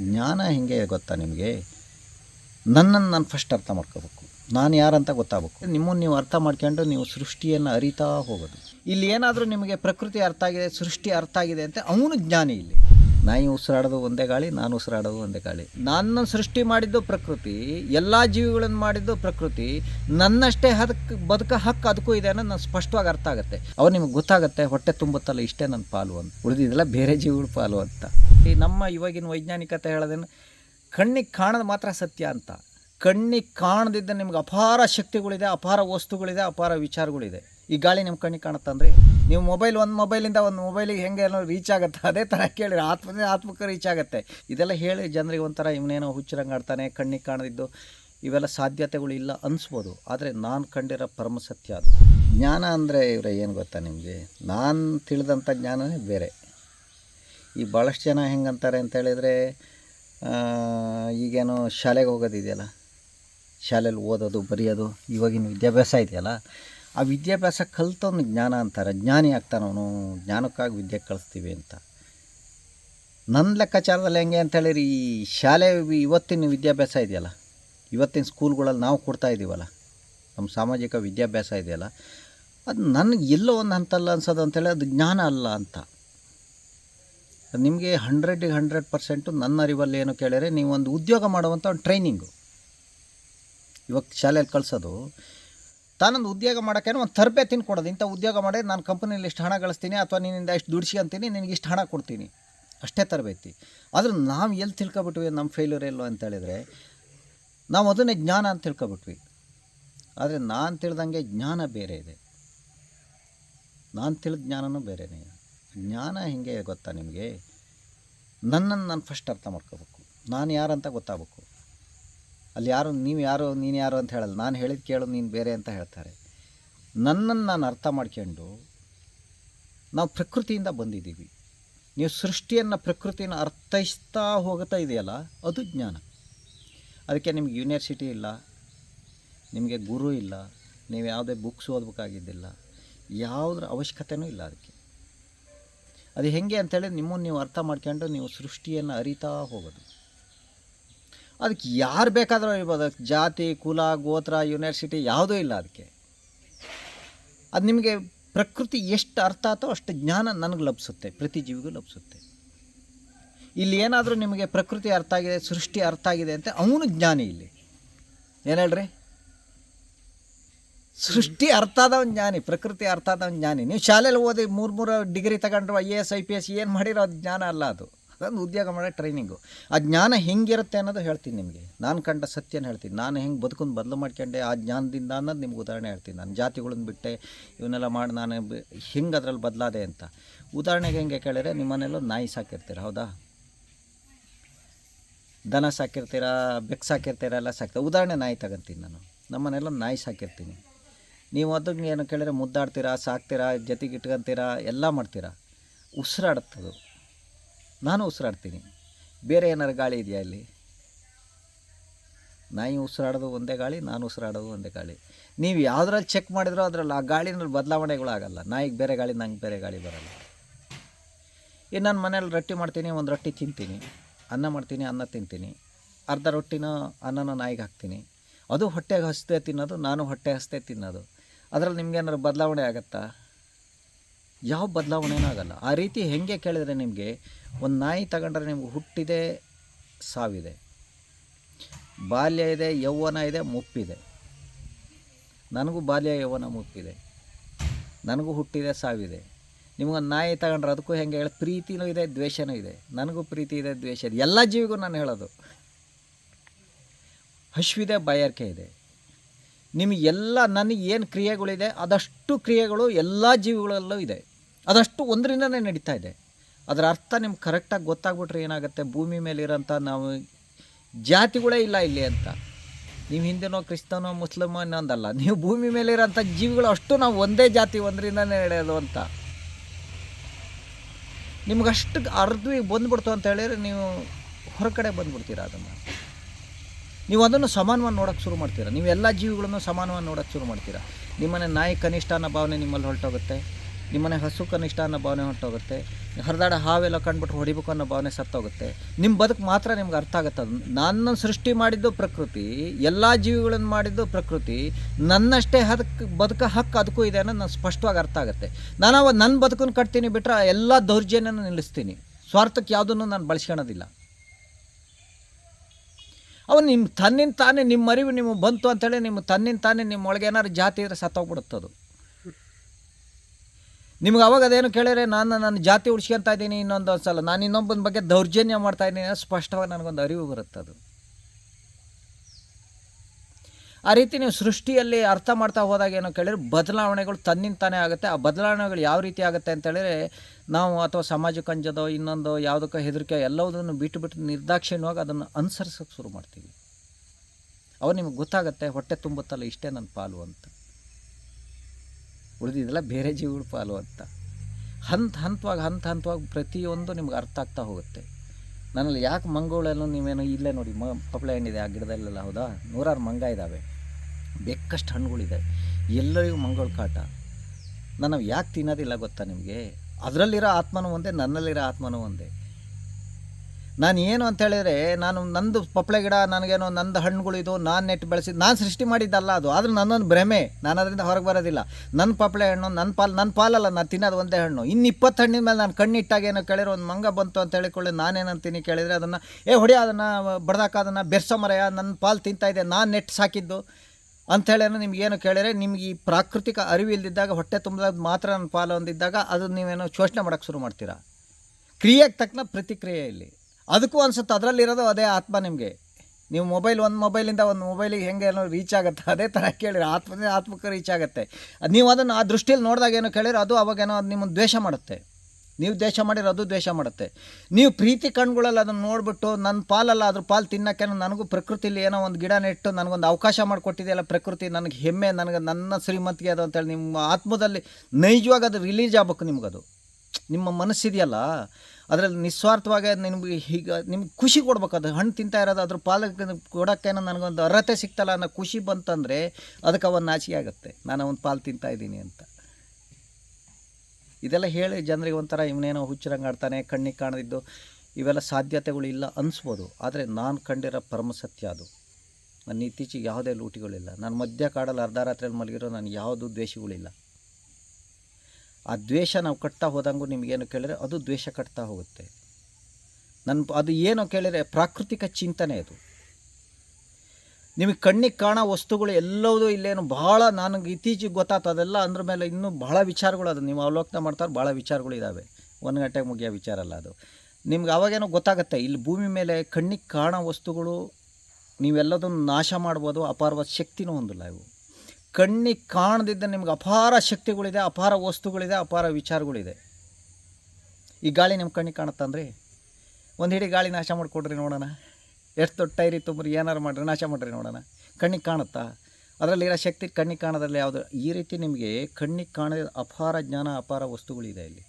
ಜ್ಞಾನ ಹೆಂಗೆ ಗೊತ್ತಾ ನಿಮಗೆ? ನನ್ನನ್ನು ನಾನು ಫಸ್ಟ್ ಅರ್ಥ ಮಾಡ್ಕೋಬೇಕು. ನಾನು ಯಾರಂತ ಗೊತ್ತಾಗಬೇಕು. ನಿಮ್ಮನ್ನು ನೀವು ಅರ್ಥ ಮಾಡ್ಕೊಂಡು ನೀವು ಸೃಷ್ಟಿಯನ್ನು ಅರಿತಾ ಹೋಗೋದು. ಇಲ್ಲಿ ಏನಾದರೂ ನಿಮಗೆ ಪ್ರಕೃತಿ ಅರ್ಥ ಆಗಿದೆ, ಸೃಷ್ಟಿ ಅರ್ಥ ಆಗಿದೆ ಅಂತ ಅವನು ಜ್ಞಾನಿ ಇಲ್ಲಿ. ನಾಯಿ ಉಸಿರಾಡೋದು ಒಂದೇ ಗಾಳಿ, ನಾನು ಉಸಿರಾಡೋದು ಒಂದೇ ಗಾಳಿ. ನನ್ನ ಸೃಷ್ಟಿ ಮಾಡಿದ್ದು ಪ್ರಕೃತಿ, ಎಲ್ಲ ಜೀವಿಗಳನ್ನು ಮಾಡಿದ್ದು ಪ್ರಕೃತಿ, ನನ್ನಷ್ಟೇ ಹದಕ್ಕೆ ಬದುಕ ಹಕ್ಕು ಅದಕ್ಕೂ ಇದೆ ಅನ್ನೋದು ನಾನು ಸ್ಪಷ್ಟವಾಗಿ ಅರ್ಥ ಆಗುತ್ತೆ. ಅವ್ರು ನಿಮ್ಗೆ ಗೊತ್ತಾಗುತ್ತೆ, ಹೊಟ್ಟೆ ತುಂಬುತ್ತಲ್ಲ ಇಷ್ಟೇ ನನ್ನ ಪಾಲು ಅಂತ. ಉಳಿದಿದ್ದೆಲ್ಲ ಬೇರೆ ಜೀವಿಗಳ ಪಾಲು ಅಂತ. ಈ ನಮ್ಮ ಇವಾಗಿನ ವೈಜ್ಞಾನಿಕತೆ ಹೇಳೋದೇನು, ಕಣ್ಣಿಗೆ ಕಾಣೋದು ಮಾತ್ರ ಸತ್ಯ ಅಂತ. ಕಣ್ಣಿಗೆ ಕಾಣದಿದ್ದ ನಿಮ್ಗೆ ಅಪಾರ ಶಕ್ತಿಗಳಿದೆ, ಅಪಾರ ವಸ್ತುಗಳಿದೆ, ಅಪಾರ ವಿಚಾರಗಳಿದೆ. ಈ ಗಾಳಿ ನಿಮ್ಮ ಕಣ್ಣಿಗೆ ಕಾಣುತ್ತಂದ್ರೆ ನೀವು ಮೊಬೈಲ್, ಒಂದು ಮೊಬೈಲಿಂದ ಒಂದು ಮೊಬೈಲಿಗೆ ಹೆಂಗೆ ಏನೋ ರೀಚ್ ಆಗುತ್ತೆ? ಅದೇ ಥರ ಕೇಳಿ ಆತ್ಮದಿಂದ ಆತ್ಮಕ್ಕೆ ರೀಚ್ ಆಗುತ್ತೆ. ಇದೆಲ್ಲ ಹೇಳಿ ಜನರಿಗೆ ಒಂಥರ ಇವನೇನೋ ಹುಚ್ಚರಂಗೆ ಆಡ್ತಾನೆ, ಕಣ್ಣಿಗೆ ಕಾಣದಿದ್ದು, ಇವೆಲ್ಲ ಸಾಧ್ಯತೆಗಳು ಇಲ್ಲ ಅನಿಸ್ಬೋದು. ಆದರೆ ನಾನು ಕಂಡಿರೋ ಪರಮ ಸತ್ಯ ಅದು. ಜ್ಞಾನ ಅಂದರೆ ಇವರೇ, ಏನು ಗೊತ್ತಾ ನಿಮಗೆ? ನಾನು ತಿಳಿದಂಥ ಜ್ಞಾನವೇ ಬೇರೆ. ಈ ಭಾಳಷ್ಟು ಜನ ಹೆಂಗಂತಾರೆ ಅಂತ ಹೇಳಿದರೆ ಈಗೇನು ಶಾಲೆಗೆ ಹೋಗೋದಿದೆಯಲ್ಲ? ಶಾಲೆಯಲ್ಲಿ ಓದೋದು, ಬರೆಯೋದು, ಇವಾಗಿನ ವಿದ್ಯಾಭ್ಯಾಸ ಇದೆಯಲ್ಲ? ಆ ವಿದ್ಯಾಭ್ಯಾಸ ಕಲ್ತವನು ಜ್ಞಾನ ಅಂತಾರೆ. ಜ್ಞಾನಿ ಆಗ್ತಾನವನು ಜ್ಞಾನಕ್ಕಾಗಿ ವಿದ್ಯೆ ಕಳಿಸ್ತೀವಿ ಅಂತ. ನನ್ನ ಲೆಕ್ಕಾಚಾರದಲ್ಲಿ ಹೆಂಗೆ ಅಂತ ಹೇಳಿರಿ ಈ ಶಾಲೆ ಇವತ್ತಿನ ವಿದ್ಯಾಭ್ಯಾಸ ಇದೆಯಲ್ಲ? ಇವತ್ತಿನ ಸ್ಕೂಲ್ಗಳಲ್ಲಿ ನಾವು ಕೊಡ್ತಾ ಇದ್ದೀವಲ್ಲ? ನಮ್ಮ ಸಾಮಾಜಿಕ ವಿದ್ಯಾಭ್ಯಾಸ ಇದೆಯಲ್ಲ? ಅದು ನನಗೆ ಎಲ್ಲೋ ಒಂದು ಹಂತಲ್ಲ ಅನ್ಸೋದು ಅಂತೇಳಿ ಅದು ಜ್ಞಾನ ಅಲ್ಲ ಅಂತ. ನಿಮಗೆ ಹಂಡ್ರೆಡಿಗೆ ಹಂಡ್ರೆಡ್ ಪರ್ಸೆಂಟು ನನ್ನ ಅರಿವಲ್ಲಿ ಏನು ಕೇಳಿದರೆ ನೀವು ಒಂದು ಉದ್ಯೋಗ ಮಾಡುವಂಥ ಒಂದು ಟ್ರೈನಿಂಗು ಇವಾಗ ಶಾಲೆಯಲ್ಲಿ ಕಳಿಸೋದು, ತಾನೊಂದು ಉದ್ಯೋಗ ಮಾಡೋಕ್ಕೇನು ಒಂದು ತರಬೇತಿನ ಕೊಡೋದು. ಇಂಥ ಉದ್ಯೋಗ ಮಾಡಿ ನಾನು ಕಂಪನಿಯಲ್ಲಿ ಇಷ್ಟು ಹಣ ಗಳಿಸ್ತೀನಿ, ಅಥವಾ ನಿನ್ನಿಂದ ಇಷ್ಟು ದುಡ್ಸ್ಕೊಂತೀನಿ ನಿನಗೆ ಇಷ್ಟು ಹಣ ಕೊಡ್ತೀನಿ. ಅಷ್ಟೇ ತರಬೇತಿ. ಆದರೆ ನಾವು ಎಲ್ಲಿ ತಿಳ್ಕೊಬಿಟ್ವಿ, ನಮ್ಮ ಫೇಲ್ಯೂರ್ ಎಲ್ಲೋ ಅಂತ ಹೇಳಿದರೆ, ನಾವು ಅದನ್ನೇ ಜ್ಞಾನ ಅಂತ ತಿಳ್ಕೊಬಿಟ್ವಿ. ಆದರೆ ನಾನು ತಿಳಿದಂಗೆ ಜ್ಞಾನ ಬೇರೆ ಇದೆ. ನಾನು ತಿಳಿದ ಜ್ಞಾನನೂ ಬೇರೆನೇ. ಜ್ಞಾನ ಹೇಗೆ ಗೊತ್ತಾ ನಿಮಗೆ? ನನ್ನನ್ನು ನಾನು ಫಸ್ಟ್ ಅರ್ಥ ಮಾಡ್ಕೋಬೇಕು. ನಾನು ಯಾರಂತ ಗೊತ್ತಾಗಬೇಕು. ಅಲ್ಲಿ ಯಾರು, ನೀವು ಯಾರು, ನೀನು ಯಾರು ಅಂತ ಹೇಳಲ್ಲ. ನಾನು ಹೇಳಿದ ಕೇಳು, ನೀನು ಬೇರೆ ಅಂತ ಹೇಳ್ತಾರೆ. ನನ್ನನ್ನು ನಾನು ಅರ್ಥ ಮಾಡ್ಕೊಂಡು ನಾವು ಪ್ರಕೃತಿಯಿಂದ ಬಂದಿದ್ದೀವಿ. ನೀವು ಸೃಷ್ಟಿಯನ್ನು ಪ್ರಕೃತಿನ ಅರ್ಥೈಸ್ತಾ ಹೋಗ್ತಾ ಇದೆಯಲ್ಲ, ಅದು ಜ್ಞಾನ. ಅದಕ್ಕೆ ನಿಮ್ಗೆ ಯೂನಿವರ್ಸಿಟಿ ಇಲ್ಲ, ನಿಮಗೆ ಗುರು ಇಲ್ಲ, ನೀವು ಯಾವುದೇ ಬುಕ್ಸ್ ಓದಬೇಕಾಗಿದ್ದಿಲ್ಲ, ಯಾವುದ್ರ ಅವಶ್ಯಕತೆಯೂ ಇಲ್ಲ ಅದಕ್ಕೆ. ಅದು ಹೆಂಗೆ ಅಂತೇಳಿ ನಿಮ್ಮನ್ನು ನೀವು ಅರ್ಥ ಮಾಡ್ಕೊಂಡು ನೀವು ಸೃಷ್ಟಿಯನ್ನು ಅರಿತಾ ಹೋಗೋದು. ಅದಕ್ಕೆ ಯಾರು ಬೇಕಾದರೂ ಇರ್ಬೋದು ಜಾತಿ, ಕುಲ, ಗೋತ್ರ, ಯೂನಿವರ್ಸಿಟಿ ಯಾವುದೂ ಇಲ್ಲ ಅದಕ್ಕೆ. ಅದು ನಿಮಗೆ ಪ್ರಕೃತಿ ಎಷ್ಟು ಅರ್ಥ ಆತೋ ಅಷ್ಟು ಜ್ಞಾನ ನನಗೆ ಲಭಿಸುತ್ತೆ, ಪ್ರತಿ ಜೀವಿಗೂ ಲಭಿಸುತ್ತೆ. ಇಲ್ಲಿ ಏನಾದರೂ ನಿಮಗೆ ಪ್ರಕೃತಿ ಅರ್ಥ ಆಗಿದೆ, ಸೃಷ್ಟಿ ಅರ್ಥ ಆಗಿದೆ ಅಂತ ಅವನು ಜ್ಞಾನಿ ಇಲ್ಲಿ. ಏನು ಹೇಳ್ರಿ? ಸೃಷ್ಟಿ ಅರ್ಥ ಆದವನ್ ಜ್ಞಾನಿ, ಪ್ರಕೃತಿ ಅರ್ಥ ಆದವನ್ ಜ್ಞಾನಿ. ನೀವು ಶಾಲೆಯಲ್ಲಿ ಓದಿ ಮೂರು ಮೂರು ಡಿಗ್ರಿ ತಗೊಂಡ್ರು I A S, I P S, ಏನು ಮಾಡಿರೋ ಅದು ಜ್ಞಾನ ಅಲ್ಲ ಅದು. ಅದೊಂದು ಉದ್ಯೋಗ ಮಾಡೋ ಟ್ರೈನಿಂಗು ಆ ಜ್ಞಾನ ಹೆಂಗಿರುತ್ತೆ ಅನ್ನೋದು ಹೇಳ್ತೀನಿ ನಿಮಗೆ. ನಾನು ಕಂಡ ಸತ್ಯನ ಹೇಳ್ತೀನಿ. ನಾನು ಹೆಂಗೆ ಬದುಕೊಂಡು ಬದಲು ಮಾಡ್ಕೊಂಡೆ ಆ ಜ್ಞಾನದಿಂದ ಅನ್ನೋದು ನಿಮ್ಗೆ ಉದಾಹರಣೆ ಹೇಳ್ತೀನಿ. ನಾನು ಜಾತಿಗಳನ್ನ ಬಿಟ್ಟೆ, ಇವನ್ನೆಲ್ಲ ಮಾಡಿ ನಾನು ಹೆಂಗೆ ಅದ್ರಲ್ಲಿ ಬದಲಾದೆ ಅಂತ. ಉದಾಹರಣೆಗೆ ಹೆಂಗೆ ಕೇಳಿದ್ರೆ ನಿಮ್ಮನೆಲ್ಲೋ ನಾಯಿ ಸಾಕಿರ್ತೀರ, ಹೌದಾ? ದನ ಸಾಕಿರ್ತೀರಾ ಬೆಕ್ಕು ಸಾಕಿರ್ತೀರ, ಎಲ್ಲ ಸಾಕ್ತಾರೆ ಉದಾಹರಣೆ ನಾಯಿ ತಗೊಂತೀನಿ ನಾನು. ನಮ್ಮನೆಲ್ಲ ನಾಯಿ ಸಾಕಿರ್ತೀನಿ. ನೀವು ಅದಕ್ಕೆ ಏನು ಕೇಳಿದ್ರೆ ಮುದ್ದಾಡ್ತೀರಾ, ಸಾಕ್ತೀರಾ, ಜೊತೆಗೆ ಇಟ್ಕೊಂತೀರಾ, ಎಲ್ಲ ಮಾಡ್ತೀರಾ. ಉಸಿರಾಡುತ್ತದು. ನಾನು ಉಸಿರಾಡ್ತೀನಿ. ಬೇರೆ ಏನಾರು ಗಾಳಿ ಇದೆಯಾ ಇಲ್ಲಿ? ನಾಯಿ ಉಸಿರಾಡೋದು ಒಂದೇ ಗಾಳಿ, ನಾನು ಉಸಿರಾಡೋದು ಒಂದೇ ಗಾಳಿ. ನೀವು ಯಾವುದ್ರಲ್ಲಿ ಚೆಕ್ ಮಾಡಿದ್ರೋ ಅದರಲ್ಲಿ ಆ ಗಾಳಿನಲ್ಲಿ ಬದಲಾವಣೆಗಳಾಗಲ್ಲ. ನಾಯಿಗೆ ಬೇರೆ ಗಾಳಿ, ನಂಗೆ ಬೇರೆ ಗಾಳಿ ಬರಲ್ಲ. ಇನ್ನು ನಾನು ಮನೇಲಿ ರೊಟ್ಟಿ ಮಾಡ್ತೀನಿ, ಒಂದು ರೊಟ್ಟಿ ತಿಂತೀನಿ. ಅನ್ನ ಮಾಡ್ತೀನಿ, ಅನ್ನ ತಿಂತೀನಿ. ಅರ್ಧ ರೊಟ್ಟಿನ, ಅನ್ನನ ನಾಯಿಗೆ ಹಾಕ್ತೀನಿ. ಅದು ಹೊಟ್ಟೆಗೆ ಹಸ್ತೆ ತಿನ್ನೋದು, ನಾನು ಹೊಟ್ಟೆ ಹಸ್ತೆ ತಿನ್ನೋದು. ಅದರಲ್ಲಿ ನಿಮ್ಗೆ ಏನಾದ್ರು ಬದಲಾವಣೆ ಆಗುತ್ತಾ? ಯಾವ ಬದಲಾವಣೆನೂ ಆಗಲ್ಲ. ಆ ರೀತಿ ಹೆಂಗೆ ಕೇಳಿದರೆ ನಿಮಗೆ ಒಂದು ನಾಯಿ ತಗೊಂಡ್ರೆ ನಿಮ್ಗೆ ಹುಟ್ಟಿದೆ, ಸಾವಿದೆ. ಬಾಲ್ಯ ಇದೆ ಯೌವನ ಇದೆ, ಮುಪ್ಪಿದೆ. ನನಗೂ ಬಾಲ್ಯ ಯೌವನ ಮುಪ್ಪಿದೆ. ನನಗೂ ಹುಟ್ಟಿದೆ, ಸಾವಿದೆ. ನಿಮಗೊಂದು ನಾಯಿ ತಗೊಂಡ್ರೆ ಅದಕ್ಕೂ ಹೆಂಗೆ ಹೇಳಿ, ಪ್ರೀತಿನೂ ಇದೆ, ದ್ವೇಷನೂ ಇದೆ. ನನಗೂ ಪ್ರೀತಿ ಇದೆ, ದ್ವೇಷ ಇದೆ. ಎಲ್ಲ ಜೀವಿಗೂ ನಾನು ಹೇಳೋದು. ಹಶ್ವಿದೆ, ಬಯಾರಿಕೆ ಇದೆ. ನಿಮಗೆ ಎಲ್ಲ ನನಗೆ ಏನು ಕ್ರಿಯೆಗಳಿದೆ ಅದಷ್ಟು ಕ್ರಿಯೆಗಳು ಎಲ್ಲ ಜೀವಿಗಳಲ್ಲೂ ಇದೆ. ಅದಷ್ಟು ಒಂದರಿಂದನೇ ನಡೀತಾ ಇದೆ. ಅದರ ಅರ್ಥ ನಿಮ್ಗೆ ಕರೆಕ್ಟಾಗಿ ಗೊತ್ತಾಗ್ಬಿಟ್ರೆ ಏನಾಗುತ್ತೆ? ಭೂಮಿ ಮೇಲಿರೋಂಥ ನಾವು ಜಾತಿಗಳೇ ಇಲ್ಲ ಇಲ್ಲಿ ಅಂತ. ನೀವು ಹಿಂದೂನೋ ಕ್ರಿಸ್ತನೋ ಮುಸ್ಲಿಮೋ ಅನ್ನೋದಲ್ಲ ನೀವು ಭೂಮಿ ಮೇಲಿರೋಂಥ ಜೀವಿಗಳು ಅಷ್ಟು ನಾವು ಒಂದೇ ಜಾತಿ ಒಂದರಿಂದನೇ ನಡೆಯೋದು ಅಂತ. ನಿಮ್ಗಷ್ಟು ಅರ್ಧವಿಗೆ ಬಂದ್ಬಿಡ್ತು ಅಂತ ಹೇಳಿದ್ರೆ ನೀವು ಹೊರಗಡೆ ಬಂದ್ಬಿಡ್ತೀರ ಅದನ್ನು? ನೀವು ಅದನ್ನು ಸಮಾನವಾಗಿ ನೋಡೋಕ್ಕೆ ಶುರು ಮಾಡ್ತೀರಾ? ನೀವು ಎಲ್ಲ ಜೀವಿಗಳನ್ನು ಸಮಾನವಾಗಿ ನೋಡೋಕ್ಕೆ ಶುರು ಮಾಡ್ತೀರಾ? ನಿಮ್ಮನೆ ನಾಯಿ ಕನಿಷ್ಠ ಅನ್ನೋ ಭಾವನೆ ನಿಮ್ಮಲ್ಲಿ ಹೊರಟೋಗುತ್ತೆ. ನಿಮ್ಮನೆ ಹಸು ಕನಿಷ್ಠ ಅನ್ನೋ ಭಾವನೆ ಹೊರಟೋಗುತ್ತೆ. ಹರಿದಾಡ ಹಾವೆಲ್ಲ ಕಂಡ್ಬಿಟ್ಟು ಹೊಡಿಬೇಕು ಅನ್ನೋ ಭಾವನೆ ಸತ್ತೋಗುತ್ತೆ. ನಿಮ್ಮ ಬದುಕು ಮಾತ್ರ ನಿಮ್ಗೆ ಅರ್ಥ ಆಗುತ್ತೆ. ಅದು ನನ್ನ ಸೃಷ್ಟಿ ಮಾಡಿದ್ದು ಪ್ರಕೃತಿ, ಎಲ್ಲ ಜೀವಿಗಳನ್ನು ಮಾಡಿದ್ದು ಪ್ರಕೃತಿ. ನನ್ನಷ್ಟೇ ಹದಕ್ಕೆ ಬದುಕ ಹಕ್ಕು ಅದಕ್ಕೂ ಇದೆ ಅನ್ನೋದು ನಾನು ಸ್ಪಷ್ಟವಾಗಿ ಅರ್ಥ ಆಗುತ್ತೆ. ನಾನು ಅವ ನನ್ನ ಬದುಕನ್ನು ಕಟ್ತೀನಿ ಬಿಟ್ಟರೆ ಎಲ್ಲ ದೌರ್ಜನ್ಯನ ನಿಲ್ಲಿಸ್ತೀನಿ. ಸ್ವಾರ್ಥಕ್ಕೆ ಯಾವುದನ್ನು ನಾನು ಬಳಸ್ಕೊಳೋದಿಲ್ಲ. ಅವನು ನಿಮ್ಮ ತನ್ನಿಂದ ತಾನೇ ನಿಮ್ಮ ಅರಿವು ನಿಮಗೆ ಬಂತು ಅಂತೇಳಿ ನಿಮ್ಮ ತನ್ನಿಂದ ತಾನೇ ನಿಮ್ಮ ಒಳಗೆ ಏನಾದ್ರು ಜಾತಿ ಇದ್ರೆ ಸತ್ತೋಗ್ಬಿಡುತ್ತದು ನಿಮ್ಗೆ ಅವಾಗ ಅದೇನು ಕೇಳಿದ್ರೆ ನಾನು ನನ್ನ ಜಾತಿ ಉಳಿಸ್ಕೊಂತ ಇದ್ದೀನಿ ಇನ್ನೊಂದು ಸಲ ನಾನು ಇನ್ನೊಬ್ಬನ ಬಗ್ಗೆ ದೌರ್ಜನ್ಯ ಮಾಡ್ತಾ ಇದ್ದೀನಿ ಸ್ಪಷ್ಟವಾಗಿ ನನಗೊಂದು ಅರಿವು ಬರುತ್ತೆ ಅದು. ಆ ರೀತಿ ನೀವು ಸೃಷ್ಟಿಯಲ್ಲಿ ಅರ್ಥ ಮಾಡ್ತಾ ಹೋದಾಗ ಏನೋ ಕೇಳಿದ್ರೆ ಬದಲಾವಣೆಗಳು ತನ್ನಿಂದ ತಾನೇ ಆಗುತ್ತೆ. ಆ ಬದಲಾವಣೆಗಳು ಯಾವ ರೀತಿ ಆಗುತ್ತೆ ಅಂತ ಹೇಳಿದ್ರೆ ನಾವು ಅಥವಾ ಸಮಾಜ ಕಂಜದೋ ಇನ್ನೊಂದು ಯಾವುದಕ್ಕೋ ಹೆದರಿಕೆ ಎಲ್ಲವುದನ್ನು ಬಿಟ್ಟು ಬಿಟ್ಟು ನಿರ್ದಾಕ್ಷಿಣ್ಯವಾಗಿ ಅದನ್ನು ಅನುಸರಿಸೋಕೆ ಶುರು ಮಾಡ್ತೀವಿ. ಅವ್ರು ನಿಮಗೆ ಗೊತ್ತಾಗುತ್ತೆ, ಹೊಟ್ಟೆ ತುಂಬುತ್ತಲ್ಲ ಇಷ್ಟೇ ನನ್ನ ಪಾಲು ಅಂತ. ಉಳಿದಿದ್ದೆಲ್ಲ ಬೇರೆ ಜೀವಿಗಳ ಪಾಲು ಅಂತ. ಹಂತ ಹಂತವಾಗಿ ಹಂತ ಹಂತವಾಗಿ ಪ್ರತಿಯೊಂದು ನಿಮ್ಗೆ ಅರ್ಥ ಆಗ್ತಾ ಹೋಗುತ್ತೆ. ನನ್ನಲ್ಲಿ ಯಾಕೆ ಮಂಗಗಳೆಲ್ಲ ನೀವೇನು ಇಲ್ಲೇ ನೋಡಿ, ಮ ಪಪ್ಪಳೆ ಹಣ್ಣಿದೆ, ಆ ಗಿಡದಲ್ಲೆಲ್ಲ ಹೌದಾ? ನೂರಾರು ಮಂಗ ಇದ್ದಾವೆ ಬೆಕ್ಕಷ್ಟು ಹಣ್ಣುಗಳಿದೆ. ಎಲ್ಲರಿಗೂ ಮಂಗಳ ಕಾಟ. ನಾನು ಯಾಕೆ ತಿನ್ನೋದಿಲ್ಲ ಗೊತ್ತಾ ನಿಮಗೆ? ಅದರಲ್ಲಿರೋ ಆತ್ಮನೂ ಒಂದೇ, ನನ್ನಲ್ಲಿರೋ ಆತ್ಮನೂ ಒಂದೇ. ನಾನು ಏನು ಅಂತ ಹೇಳಿದ್ರೆ, ನಾನು ನಂದು ಪಪ್ಪಳೆ ಗಿಡ, ನನಗೇನೋ ನಂದು ಹಣ್ಣುಗಳಿದು ನಾನು ನೆಟ್ಟು ಬೆಳೆಸಿ, ನಾನು ಸೃಷ್ಟಿ ಮಾಡಿದ್ದಲ್ಲ ಅದು. ಆದರೆ ನನ್ನೊಂದು ಭ್ರಮೆ. ನಾನು ಅದರಿಂದ ಹೊರಗೆ ಬರೋದಿಲ್ಲ. ನನ್ನ ಪಪ್ಪಳೆ ಹಣ್ಣು ನನ್ನ ಪಾಲು ನನ್ನ ಪಾಲಲ್ಲ, ನಾನು ತಿನ್ನೋದು ಒಂದೇ ಹಣ್ಣು. ಇನ್ನು ಇಪ್ಪತ್ತು ಹಣ್ಣಿನ ಮೇಲೆ ನಾನು ಕಣ್ಣಿಟ್ಟಾಗ ಏನೋ ಕೇಳಿದ್ರೆ ಒಂದು ಮಂಗ ಬಂತು ಅಂತ ಹೇಳಿಕೊಳ್ಳಿ, ನಾನೇನಂತೀನಿ ಕೇಳಿದರೆ ಅದನ್ನು, ಏ, ಹೊಡಿ ಅದನ್ನು, ಬಡ್ದಾಕ ಅದನ್ನು, ಬೆರ್ಸೋ ಮರೆಯ ನನ್ನ ಪಾಲು ತಿಂತಾ ಇದೆ ನಾನು ನೆಟ್ಟು ಸಾಕಿದ್ದು. ಅಂಥೇಳಿ ನಿಮಗೇನು ಕೇಳಿದರೆ, ನಿಮ್ಗೆ ಈ ಪ್ರಾಕೃತಿಕ ಅರಿವು ಇಲ್ದಿದ್ದಾಗ, ಹೊಟ್ಟೆ ತುಂಬಿದಾಗ ಮಾತ್ರ ನನ್ನ ಪಾಲು ಹೊಂದಿದ್ದಾಗ ಅದು ನೀವೇನೋ ಶೋಷಣೆ ಮಾಡೋಕ್ಕೆ ಶುರು ಮಾಡ್ತೀರಾ. ಕ್ರಿಯೆಗೆ ತಕ್ಕನ ಪ್ರತಿಕ್ರಿಯೆ ಇಲ್ಲಿ. ಅದಕ್ಕೂ ಅನ್ಸುತ್ತೆ, ಅದರಲ್ಲಿರೋದು ಅದೇ ಆತ್ಮ ನಿಮಗೆ. ನೀವು ಮೊಬೈಲ್ ಒಂದು ಮೊಬೈಲಿಂದ ಒಂದು ಮೊಬೈಲಿಗೆ ಹೆಂಗೆ ಏನೋ ರೀಚ್ ಆಗುತ್ತೆ ಅದೇ ಥರ ಕೇಳಿರಿ, ಆತ್ಮದಿಂದ ಆತ್ಮಕ್ಕೆ ರೀಚ್ ಆಗುತ್ತೆ. ಅದು ನೀವು ಅದನ್ನು ಆ ದೃಷ್ಟಿಯಲ್ಲಿ ನೋಡಿದಾಗ ಏನೋ ಕೇಳಿರಿ ಅದು ಅವಾಗೇನೋ ಅದು ನಿಮ್ಮನ್ನು ದ್ವೇಷ ಮಾಡುತ್ತೆ. ನೀವು ದ್ವೇಷ ಮಾಡಿರೋ ಅದು ದ್ವೇಷ ಮಾಡುತ್ತೆ. ನೀವು ಪ್ರೀತಿ ಕಣ್ಗಳಲ್ಲಿ ಅದನ್ನು ನೋಡಿಬಿಟ್ಟು ನನ್ನ ಪಾಲಲ್ಲ, ಅದ್ರ ಪಾಲು ತಿನ್ನೋಕ್ಕೇನೋ ನನಗೂ ಪ್ರಕೃತಿಲಿ ಏನೋ ಒಂದು ಗಿಡ ನೆಟ್ಟು ನನಗೊಂದು ಅವಕಾಶ ಮಾಡಿಕೊಟ್ಟಿದೆಯಲ್ಲ ಪ್ರಕೃತಿ, ನನಗೆ ಹೆಮ್ಮೆ, ನನಗೆ ನನ್ನ ಶ್ರೀಮಂತಿಗೆ ಅದು ಅಂತೇಳಿ ನಿಮ್ಮ ಆತ್ಮದಲ್ಲಿ ನೈಜವಾಗಿ ಅದು ರಿಲೀಸ್ ಆಗ್ಬೇಕು ನಿಮಗದು. ನಿಮ್ಮ ಮನಸ್ಸಿದೆಯಲ್ಲ ಅದರಲ್ಲಿ ನಿಸ್ವಾರ್ಥವಾಗಿ ನಿಮಗೆ ಹೀಗೆ ನಿಮ್ಗೆ ಖುಷಿ ಕೊಡ್ಬೇಕು ಅದು. ಹಣ್ಣು ತಿಂತಾ ಇರೋದು ಅದ್ರ ಪಾಲಕ್ಕೆ ಕೊಡೋಕ್ಕೇನೋ ನನಗೊಂದು ಅರ್ಹತೆ ಸಿಗ್ತಲ್ಲ ಅನ್ನೋ ಖುಷಿ ಬಂತಂದರೆ ಅದಕ್ಕೆ ಅವನ್ನ ನಾಚಿಕೆ ಆಗುತ್ತೆ. ನಾನು ಒಂದು ಪಾಲು ತಿಂತಾ ಇದ್ದೀನಿ ಅಂತ. ಇದೆಲ್ಲ ಹೇಳಿ ಜನರಿಗೆ ಒಂಥರ ಇವನೇನೋ ಹುಚ್ಚರಂಗೆ ಆಡ್ತಾನೆ, ಕಣ್ಣಿಗೆ ಕಾಣದಿದ್ದು, ಇವೆಲ್ಲ ಸಾಧ್ಯತೆಗಳು ಇಲ್ಲ ಅನಿಸ್ಬೋದು. ಆದರೆ ನಾನು ಕಂಡಿರೋ ಪರಮ ಸತ್ಯ ಅದು. ನನ್ನ ಇತ್ತೀಚೆಗೆ ಯಾವುದೇ ಲೂಟಿಗಳಿಲ್ಲ. ನಾನು ಮಧ್ಯ ಕಾಡಲ್ಲಿ ಅರ್ಧ ರಾತ್ರಿಯಲ್ಲಿ ಮಲಗಿರೋ ನಾನು ಯಾವುದು ದ್ವೇಷಗಳಿಲ್ಲ. ಆ ದ್ವೇಷ ನಾವು ಕಟ್ತಾ ಹೋದಂಗೂ ನಿಮಗೇನು ಕೇಳಿದರೆ ಅದು ದ್ವೇಷ ಕಟ್ತಾ ಹೋಗುತ್ತೆ. ನನ್ನ ಅದು ಏನು ಕೇಳಿದರೆ ಪ್ರಾಕೃತಿಕ ಚಿಂತನೆ ಅದು. ನಿಮಗೆ ಕಣ್ಣಿಗೆ ಕಾಣೋ ವಸ್ತುಗಳು ಎಲ್ಲವೂ ಇಲ್ಲೇನು ಭಾಳ ನನಗೆ ಇತ್ತೀಚೆಗೆ ಗೊತ್ತಾಯ್ತು ಅದೆಲ್ಲ ಅಂದ್ರ ಮೇಲೆ ಇನ್ನೂ ಭಾಳ ವಿಚಾರಗಳು ಅದು ನೀವು ಅವಲೋಕನ ಮಾಡ್ತಾರೆ ಭಾಳ ವಿಚಾರಗಳು ಇದ್ದಾವೆ ಒಂದು ಗಂಟೆಗೆ ಮುಗಿಯೋ ವಿಚಾರ ಅಲ್ಲ ಅದು. ನಿಮ್ಗೆ ಅವಾಗೇನೋ ಗೊತ್ತಾಗುತ್ತೆ, ಇಲ್ಲಿ ಭೂಮಿ ಮೇಲೆ ಕಣ್ಣಿಗೆ ಕಾಣೋ ವಸ್ತುಗಳು ನೀವೆಲ್ಲದನ್ನು ನಾಶ ಮಾಡ್ಬೋದು, ಅಪಾರವಾದ ಶಕ್ತಿನೂ ಹೊಂದಿಲ್ಲ ಇವು. ಕಣ್ಣಿಗೆ ಕಾಣದಿದ್ದ ನಿಮ್ಗೆ ಅಪಾರ ಶಕ್ತಿಗಳಿದೆ, ಅಪಾರ ವಸ್ತುಗಳಿದೆ, ಅಪಾರ ವಿಚಾರಗಳಿದೆ. ಈ ಗಾಳಿ ನಿಮ್ಮ ಕಣ್ಣಿಗೆ ಕಾಣುತ್ತಂದ್ರಿ ಒಂದು ಹಿಡಿ ಗಾಳಿ ನಾಶ ಮಾಡಿಕೊಡ್ರಿ ನೋಡೋಣ. ಎಷ್ಟು ದೊಡ್ಡ ಟೈರಿ ತುಂಬ್ರಿ ಏನಾರು ಮಾಡಿರಿ, ನಾಶ ಮಾಡಿರಿ ನೋಡೋಣ. ಕಣ್ಣಿಗೆ ಕಾಣುತ್ತಾ? ಅದರಲ್ಲಿರೋ ಶಕ್ತಿ ಕಣ್ಣಿಗೆ ಕಾಣೋದ್ರಲ್ಲಿ ಯಾವುದು? ಈ ರೀತಿ ನಿಮಗೆ ಕಣ್ಣಿಗೆ ಕಾಣದ ಅಪಾರ ಜ್ಞಾನ, ಅಪಾರ ವಸ್ತುಗಳಿದೆ ಇಲ್ಲಿ.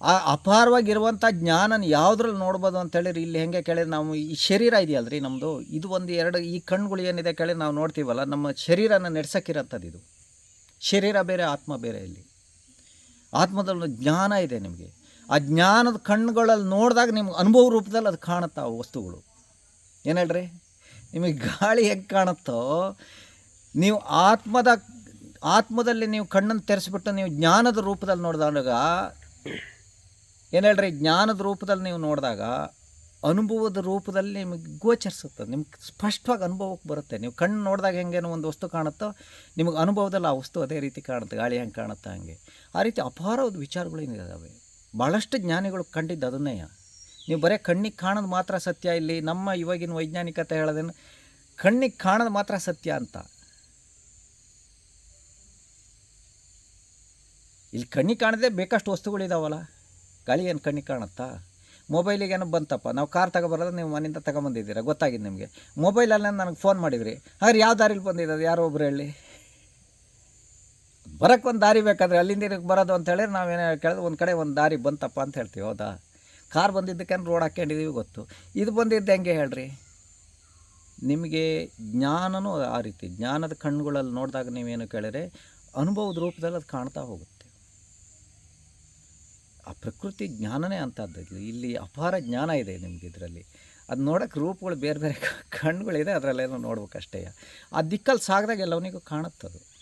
ಆ ಅಪಾರವಾಗಿರುವಂಥ ಜ್ಞಾನನ ಯಾವುದ್ರಲ್ಲಿ ನೋಡ್ಬೋದು ಅಂತ ಹೇಳಿದ್ರೆ ಇಲ್ಲಿ ಹೆಂಗೆ ಕೇಳಿದ್ರೆ ನಾವು ಈ ಶರೀರ ಇದೆಯಲ್ರಿ ನಮ್ಮದು ಇದು ಒಂದು ಎರಡು ಈ ಕಣ್ಗಳು ಏನಿದೆ ಕೇಳಿದ್ರೆ ನಾವು ನೋಡ್ತೀವಲ್ಲ, ನಮ್ಮ ಶರೀರನ ನಡೆಸೋಕ್ಕಿರೋಂಥದ್ದು ಇದು. ಶರೀರ ಬೇರೆ, ಆತ್ಮ ಬೇರೆ ಇಲ್ಲಿ. ಆತ್ಮದಲ್ಲಿ ಜ್ಞಾನ ಇದೆ ನಿಮಗೆ. ಆ ಜ್ಞಾನದ ಕಣ್ಣುಗಳಲ್ಲಿ ನೋಡಿದಾಗ ನಿಮ್ಗೆ ಅನುಭವ ರೂಪದಲ್ಲಿ ಅದು ಕಾಣುತ್ತೆ ಆ ವಸ್ತುಗಳು. ಏನು ಹೇಳ್ರಿ? ನಿಮಗೆ ಗಾಳಿ ಹೆಂಗೆ ಕಾಣುತ್ತೋ, ನೀವು ಆತ್ಮದ, ಆತ್ಮದಲ್ಲಿ ನೀವು ಕಣ್ಣನ್ನು ತೆರೆಸ್ಬಿಟ್ಟು ನೀವು ಜ್ಞಾನದ ರೂಪದಲ್ಲಿ ನೋಡಿದಾಗ ಏನು ಹೇಳ್ರಿ, ಜ್ಞಾನದ ರೂಪದಲ್ಲಿ ನೀವು ನೋಡಿದಾಗ ಅನುಭವದ ರೂಪದಲ್ಲಿ ನಿಮಗೆ ಗೋಚರಿಸುತ್ತೆ. ನಿಮ್ಗೆ ಸ್ಪಷ್ಟವಾಗಿ ಅನುಭವಕ್ಕೆ ಬರುತ್ತೆ. ನೀವು ಕಣ್ಣು ನೋಡಿದಾಗ ಹೆಂಗೇನೋ ಒಂದು ವಸ್ತು ಕಾಣುತ್ತೋ, ನಿಮಗೆ ಅನುಭವದಲ್ಲಿ ಆ ವಸ್ತು ಅದೇ ರೀತಿ ಕಾಣುತ್ತೆ, ಗಾಳಿ ಹೆಂಗೆ ಕಾಣುತ್ತೆ ಹಾಗೆ. ಆ ರೀತಿ ಅಪಾರವಾದ ವಿಚಾರಗಳು ಏನಿದ್ದಾವೆ ಭಾಳಷ್ಟು ಜ್ಞಾನಿಗಳು ಕಂಡಿದ್ದು ಅದನ್ನೇ. ನೀವು ಬರೀ ಕಣ್ಣಿಗೆ ಕಾಣೋದು ಮಾತ್ರ ಸತ್ಯ, ಇಲ್ಲಿ ನಮ್ಮ ಇವಾಗಿನ ವೈಜ್ಞಾನಿಕತೆ ಹೇಳೋದೇನು, ಕಣ್ಣಿಗೆ ಕಾಣೋದು ಮಾತ್ರ ಸತ್ಯ ಅಂತ. ಇಲ್ಲಿ ಕಣ್ಣಿಗೆ ಕಾಣದೆ ಬೇಕಷ್ಟು ವಸ್ತುಗಳಿದಾವಲ್ಲ. ಗಾಳಿ ಏನು ಕಣ್ಣಿಗೆ ಕಾಣುತ್ತಾ? ಮೊಬೈಲಿಗೆ ಏನೋ ಬಂತಪ್ಪ, ನಾವು ಕಾರ್ ತಗೊಬರೋದು ನೀವು ಮನೆಯಿಂದ ತಗೊಂಬಂದಿದ್ದೀರಾ? ಗೊತ್ತಾಗಿದೆ ನಿಮಗೆ. ಮೊಬೈಲಲ್ಲೇ ನನಗೆ ಫೋನ್ ಮಾಡಿದ್ರಿ? ಹಾಗಾದ್ರೆ ಯಾವ ದಾರಿಲಿ ಬಂದಿದ್ದು ಯಾರೋ ಒಬ್ರು ಹೇಳಿ. ಬರೋಕ್ಕೆ ಒಂದು ದಾರಿ ಬೇಕಾದ್ರೆ ಅಲ್ಲಿಂದ ಇದಕ್ಕೆ ಬರೋದು ಅಂತ ಹೇಳಿದ್ರೆ ನಾವೇನು ಕೇಳಿದ್ರೆ ಒಂದು ಕಡೆ ಒಂದು ದಾರಿ ಬಂತಪ್ಪ ಅಂತ ಹೇಳ್ತೀವಿ, ಹೌದಾ? ಕಾರ್ ಬಂದಿದ್ದಕ್ಕೆ ರೋಡ್ ಹಾಕ್ಕೊಂಡಿದ್ದೀವಿ ಗೊತ್ತು. ಇದು ಬಂದಿದ್ದು ಹೆಂಗೆ ಹೇಳ್ರಿ? ನಿಮಗೆ ಜ್ಞಾನನೂ ಆ ರೀತಿ, ಜ್ಞಾನದ ಕಣ್ಣುಗಳಲ್ಲಿ ನೋಡಿದಾಗ ನೀವೇನು ಕೇಳಿದ್ರೆ ಅನುಭವದ ರೂಪದಲ್ಲಿ ಅದು ಕಾಣ್ತಾ ಹೋಗುತ್ತೆ. ಆ ಪ್ರಕೃತಿ ಜ್ಞಾನನೇ ಅಂಥದ್ದು. ಇಲ್ಲಿ ಅಪಾರ ಜ್ಞಾನ ಇದೆ ನಿಮ್ಗೆ ಇದರಲ್ಲಿ. ಅದು ನೋಡೋಕ್ಕೆ ರೂಪಗಳು ಬೇರೆ ಬೇರೆ ಕಣ್ಣುಗಳಿದೆ ಅದರಲ್ಲೇನೋ ನೋಡ್ಬೇಕಷ್ಟೇ. ಆ ದಿಕ್ಕಲ್ಲಿ ಸಾಗದಾಗ ಎಲ್ಲವನಿಗೂ ಕಾಣುತ್ತದು.